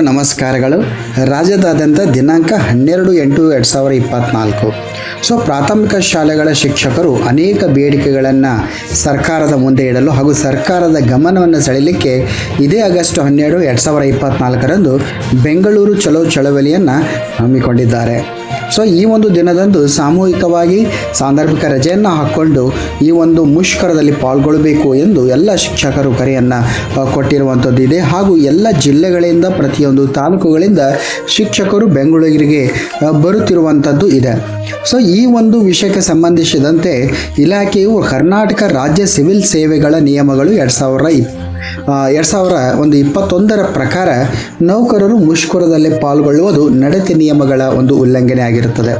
ನಮಸ್ಕಾರಗಳು. ರಾಜ್ಯದಾದ್ಯಂತ ದಿನಾಂಕ ಹನ್ನೆರಡು ಎಂಟು ಎರಡು ಸಾವಿರ ಇಪ್ಪತ್ತ್ನಾಲ್ಕು ಸೊ, ಪ್ರಾಥಮಿಕ ಶಾಲೆಗಳ ಶಿಕ್ಷಕರು ಅನೇಕ ಬೇಡಿಕೆಗಳನ್ನು ಸರ್ಕಾರದ ಮುಂದೆ ಇಡಲು ಹಾಗೂ ಸರ್ಕಾರದ ಗಮನವನ್ನು ಸೆಳೆಯಲಿಕ್ಕೆ ಇದೇ ಆಗಸ್ಟ್ ಹನ್ನೆರಡು ಎರಡು ಸಾವಿರ ಇಪ್ಪತ್ತ್ನಾಲ್ಕರಂದು ಬೆಂಗಳೂರು ಚಲೋ ಚಳವಳಿಯನ್ನು ಹಮ್ಮಿಕೊಂಡಿದ್ದಾರೆ. ಸೊ, ಈ ಒಂದು ದಿನದಂದು ಸಾಮೂಹಿಕವಾಗಿ ಸಾಂದರ್ಭಿಕ ರಜೆಯನ್ನು ಹಾಕ್ಕೊಂಡು ಈ ಒಂದು ಮುಷ್ಕರದಲ್ಲಿ ಪಾಲ್ಗೊಳ್ಳಬೇಕು ಎಂದು ಎಲ್ಲ ಶಿಕ್ಷಕರು ಕರೆಯನ್ನು ಕೊಟ್ಟಿರುವಂಥದ್ದು ಇದೆ. ಹಾಗೂ ಎಲ್ಲ ಜಿಲ್ಲೆಗಳಿಂದ ಪ್ರತಿಯೊಂದು ತಾಲೂಕುಗಳಿಂದ ಶಿಕ್ಷಕರು ಬೆಂಗಳೂರಿಗೆ ಬರುತ್ತಿರುವಂಥದ್ದು ಇದೆ. ಸೊ ಈ ಒಂದು ವಿಷಯಕ್ಕೆ ಸಂಬಂಧಿಸಿದಂತೆ ಇಲಾಖೆಯು ಕರ್ನಾಟಕ ರಾಜ್ಯ ಸಿವಿಲ್ ಸೇವೆಗಳ ನಿಯಮಗಳು ಎರಡು ಸಾವಿರ ಇಪ್ ಎರಡು ಸಾವಿರ ಒಂದು ಇಪ್ಪತ್ತೊಂದರ ಪ್ರಕಾರ ನೌಕರರು ಮುಷ್ಕರದಲ್ಲಿ ಪಾಲ್ಗೊಳ್ಳುವುದು ನಡತೆ ನಿಯಮಗಳ ಒಂದು ಉಲ್ಲಂಘನೆ ಆಗಿರುತ್ತದೆ.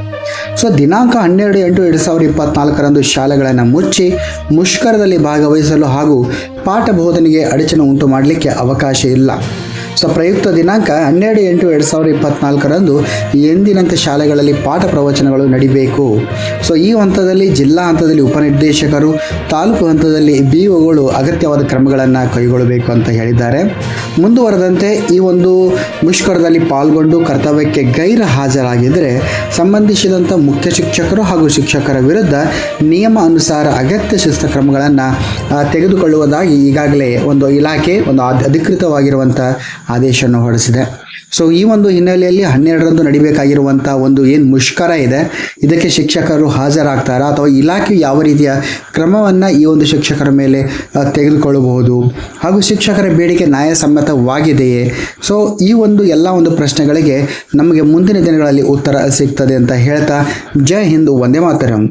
ಸೊ ದಿನಾಂಕ ಹನ್ನೆರಡು ಎಂಟು ಎರಡು ಸಾವಿರದ ಇಪ್ಪತ್ನಾಲ್ಕರಂದು ಶಾಲೆಗಳನ್ನು ಮುಚ್ಚಿ ಮುಷ್ಕರದಲ್ಲಿ ಭಾಗವಹಿಸಲು ಹಾಗೂ ಪಾಠ ಬೋಧನೆಗೆ ಅಡಚಣೆ ಉಂಟು ಮಾಡಲಿಕ್ಕೆ ಅವಕಾಶ ಇಲ್ಲ. ಸೊ ಪ್ರಯುಕ್ತ ದಿನಾಂಕ ಹನ್ನೆರಡು ಎಂಟು ಎರಡು ಸಾವಿರದ ಇಪ್ಪತ್ನಾಲ್ಕರಂದು ಎಂದಿನಂತೆ ಶಾಲೆಗಳಲ್ಲಿ ಪಾಠ ಪ್ರವಚನಗಳು ನಡಿಬೇಕು. ಸೊ ಈ ಹಂತದಲ್ಲಿ ಜಿಲ್ಲಾ ಹಂತದಲ್ಲಿ ಉಪನಿರ್ದೇಶಕರು, ತಾಲೂಕು ಹಂತದಲ್ಲಿ ಬಿ ಒಗಳು ಅಗತ್ಯವಾದ ಕ್ರಮಗಳನ್ನು ಕೈಗೊಳ್ಳಬೇಕು ಅಂತ ಹೇಳಿದ್ದಾರೆ. ಮುಂದುವರೆದಂತೆ ಈ ಒಂದು ಮುಷ್ಕರದಲ್ಲಿ ಪಾಲ್ಗೊಂಡು ಕರ್ತವ್ಯಕ್ಕೆ ಗೈರು ಹಾಜರಾಗಿದ್ದರೆ ಸಂಬಂಧಿಸಿದಂಥ ಮುಖ್ಯ ಶಿಕ್ಷಕರು ಹಾಗೂ ಶಿಕ್ಷಕರ ವಿರುದ್ಧ ನಿಯಮ ಅನುಸಾರ ಅಗತ್ಯ ಶಿಸ್ತ ಕ್ರಮಗಳನ್ನು ತೆಗೆದುಕೊಳ್ಳುವುದಾಗಿ ಈಗಾಗಲೇ ಒಂದು ಇಲಾಖೆ, ಒಂದು ಅಧ್- ಅಧಿಕೃತವಾಗಿರುವಂಥ ಆದೇಶವನ್ನು ಹೊರಡಿಸಿದೆ. ಸೊ ಈ ಒಂದು ಹಿನ್ನೆಲೆಯಲ್ಲಿ ಹನ್ನೆರಡರಂದು ನಡಿಬೇಕಾಗಿರುವಂಥ ಒಂದು ಏನು ಮುಷ್ಕರ ಇದೆ, ಇದಕ್ಕೆ ಶಿಕ್ಷಕರು ಹಾಜರಾಗ್ತಾರಾ? ಅಥವಾ ಇಲಾಖೆ ಯಾವ ರೀತಿಯ ಕ್ರಮವನ್ನು ಈ ಒಂದು ಶಿಕ್ಷಕರ ಮೇಲೆ ತೆಗೆದುಕೊಳ್ಳಬಹುದು? ಹಾಗೂ ಶಿಕ್ಷಕರ ಬೇಡಿಕೆ ನ್ಯಾಯಸಮ್ಮತವಾಗಿದೆಯೇ? ಸೊ ಈ ಒಂದು ಎಲ್ಲ ಒಂದು ಪ್ರಶ್ನೆಗಳಿಗೆ ನಮಗೆ ಮುಂದಿನ ದಿನಗಳಲ್ಲಿ ಉತ್ತರ ಸಿಗ್ತದೆ ಅಂತ ಹೇಳ್ತಾ, ಜೈ ಹಿಂದ್, ವಂದೇ ಮಾತರಂ.